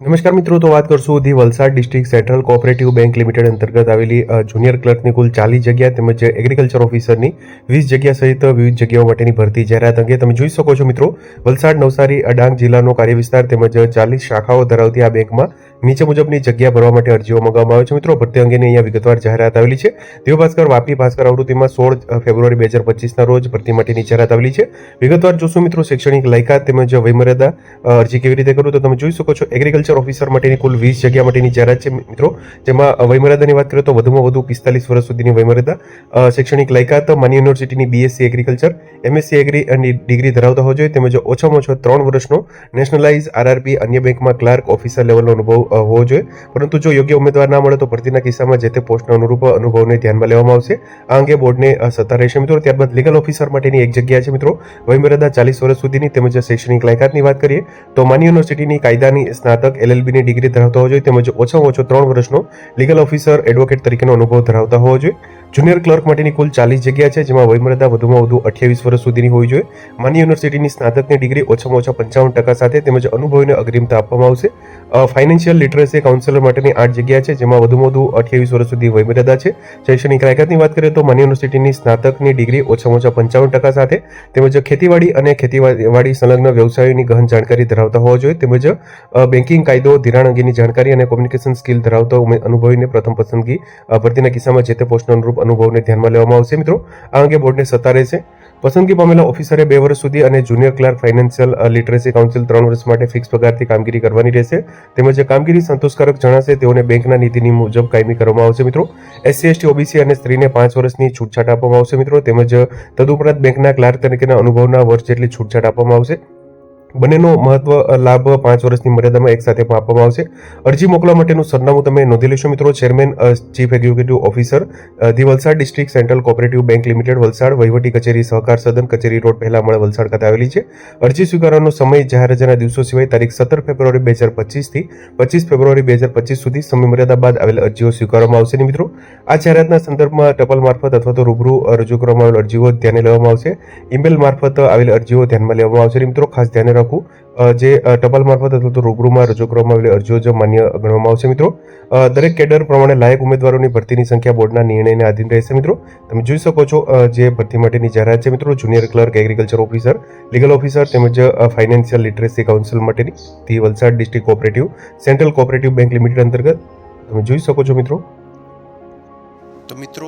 નમસ્કાર મિત્રો, તો વાત કરશું the Valsad district central cooperative bank limited અંતર્ગત આવેલી જુનિયર ક્લર્કની કુલ ચાલીસ જગ્યા તેમજ એગ્રીકલ્ચર ઓફિસરની વીસ જગ્યા સહિત વિવિધ જગ્યાઓ માટેની ભરતી જાહેરાત અંગે તમે જોઈ શકો છો મિત્રો, વલસાડ, નવસારી ડાંગ જિલ્લાનો કાર્યવિસ્તાર તેમજ ચાલીસ શાખાઓ ધરાવતી આ બેંકમાં નીચે મુજબની જગ્યા ભરવા માટે અરજીઓ મંગાવવામાં આવે છે. મિત્રો, ભરતી અંગેની અહીંયા વિગતવાર જાહેરાત આવેલી છે. દેવ ભાસ્કર વાપી ભાસ્કર આવૃત્તિમાં સોળ ફેબ્રુઆરી બે હજાર પચીસના રોજ ભરતી માટેની જાહેરાત આવેલી છે. વિગતવાર જોશું મિત્રો, શૈક્ષણિક લાયકાત તેમજ વયમર્યાદા અરજી કેવી રીતે કરું તો તમે જોઈ શકો છો. એગ્રીકલ્ચર ઓફિસર માટેની કુલ વીસ જગ્યા માટેની જાહેરાત છે, મિત્રો. જેમાં વયમર્યાદાની વાત કરીએ તો વધુમાં વધુ પિસ્તાલીસ વર્ષ સુધીની વયમર્યાદા. શૈક્ષણિક લાયકાત, માન્ય યુનિવર્સિટીની બીએસસી એગ્રીકલ્ચર એમએસસી એગ્રી અને ડિગ્રી ધરાવતા હોવો જોઈએ. તેમજ ઓછામાં ઓછો ત્રણ વર્ષનો નેશનલાઇઝ આરઆરબી અન્ય બેંકમાં ક્લાર્ક ઓફિસર લેવલનો અનુભવ હોવો જોઈએ. પરંતુ જો યોગ્ય ઉમેદવાર ના મળે તો ભરતીના કિસ્સામાં જે તે પોસ્ટના અનુરૂપ, અનુભવને ધ્યાનમાં લેવામાં આવશે. આ અંગે બોર્ડને સત્તા રહેશે, મિત્રો. ત્યારબાદ લીગલ ઓફિસર માટેની એક જગ્યા છે, મિત્રો. વયમર્યાદા ચાલીસ વર્ષ સુધીની તેમજ શૈક્ષણિક લાયકાતની વાત કરીએ તો માન્ય યુનિવર્સિટીની કાયદાની સ્નાતક એલએલબીની ડિગ્રી ધરાવતા હોવો જોઈએ, તેમજ ઓછામાં ઓછો ત્રણ વર્ષનો લીગલ ઓફિસર એડવોકેટ તરીકેનો અનુભવ ધરાવતા હોવો જોઈએ. જુનિયર ક્લર્ક માટેની કુલ ચાલીસ જગ્યા છે, જેમાં વયમર્યાદા વધુમાં વધુ અઠ્યાવીસ વર્ષ સુધીની હોવી જોઈએ. માન્ય યુનિવર્સિટીની સ્નાતકની ડિગ્રી ઓછામાં ઓછા પંચાવન ટકા સાથે તેમજ અનુભવીને અગ્રિમતા આપવામાં આવશે. ફાઇનાન્શિયલ લિટરસી કાઉન્સિલર માટેની આઠ જગ્યા છે, જેમાં વધુમાં વધુ અઠ્યાવીસ વર્ષ સુધી વયમર્યાદા છે. શૈક્ષણિક લાયકાતની વાત કરીએ તો માન્ય યુનિવર્સિટીની સ્નાતકની ડિગ્રી ઓછામાં ઓછા પંચાવન ટકા સાથે તેમજ ખેતીવાડી અને ખેતીવાડી સંલગ્ન વ્યવસાયોની ગહન જાણકારી ધરાવતા હોવા જોઈએ. તેમજ બેન્કિંગ કાયદો, ધિરાણ અંગેની જાણકારી અને કોમ્યુનિકેશન સ્કિલ ધરાવતા અનુભવીને પ્રથમ પસંદગી ભરતીના કિસ્સામાં જે તે પોસ્ટનો અનુરૂપ અનુભવને ધ્યાનમાં લેવામાં આવશે. મિત્રો, આ અંગે બોર્ડને સત્તા રહેશે. પસંદગી પામેલા ઓફિસરે બે વર્ષ સુધી અને junior clerk, financial literacy council ત્રણ વર્ષ માટે ફિક્સ પગારથી કામગીરી કરવાની રહેશે. તેમજ કામગીરી સંતોષકારક જણાશે તેઓને બેંકના નીતિની મુજબ કાયમી કરવામાં આવશે. મિત્રો, એસસી, એસટી, ઓબીસી અને સ્ત્રીને પાંચ વર્ષની છૂટછાટ આપવામાં આવશે. મિત્રો, તેમજ તદુપરાંત બેંકના ક્લાર્ક તરીકેના અનુભવના વર્ષ જેટલી છૂટછાટ આપવામાં આવશે. બંનેનો મહત્વ લાભ પાંચ વર્ષની મર્યાદામાં એક સાથે આપવામાં આવશે. અરજી મોકલવા માટેનું સરનામું તમે નોંધી લેશો મિત્રો. Chairman chief executive officer the Valsad district central cooperative bank limited, Valsad વહીવટી કચેરી, સહકાર સદન કચેરી રોડ પહેલા મળે વલસાડ ખાતે આવેલી છે. અરજી સ્વીકારવાનો સમય જાહેર રજાના દિવસો સિવાય તારીખ સત્તર ફેબ્રુઆરી બે હજાર પચીસથી પચીસ ફેબ્રુઆરી બે હજાર પચીસ સુધી સમય મર્યાદા બાદ આવેલ અરજીઓ સ્વીકારવામાં આવશે મિત્રો. આ જાહેરાતના સંદર્ભમાં ટપાલ મારફત અથવા તો રૂબરૂ રજૂ કરવામાં આવેલ અરજીઓ ધ્યાને લેવામાં આવશે. ઈમેલ મારફત આવેલ અરજીઓ ધ્યાનમાં લેવામાં આવશે મિત્રો. ખાસ ધ્યાને રાખવું જે ટપાલ મારફત અથવા તો રૂબરૂમાં રજૂ કરવામાં આવેલી અરજીઓ જ માન્ય ગણવામાં આવશે મિત્રો. દરેક કેડર પ્રમાણે લાયક ઉમેદવારોની ભરતીની સંખ્યા બોર્ડના નિર્ણયને આધીન રહેશે મિત્રો. તમે જોઈ શકો છો જે ભરતી માટેની જાહેરાત છે મિત્રો, junior clerk, agriculture officer, legal officer તેમજ ફાઇનાન્શિયલ લિટરેસી કાઉન્સિલ માટેની the Valsad district cooperative, central cooperative bank limited અંતર્ગત. તમે જોઈ શકો છો મિત્રો. તો મિત્રો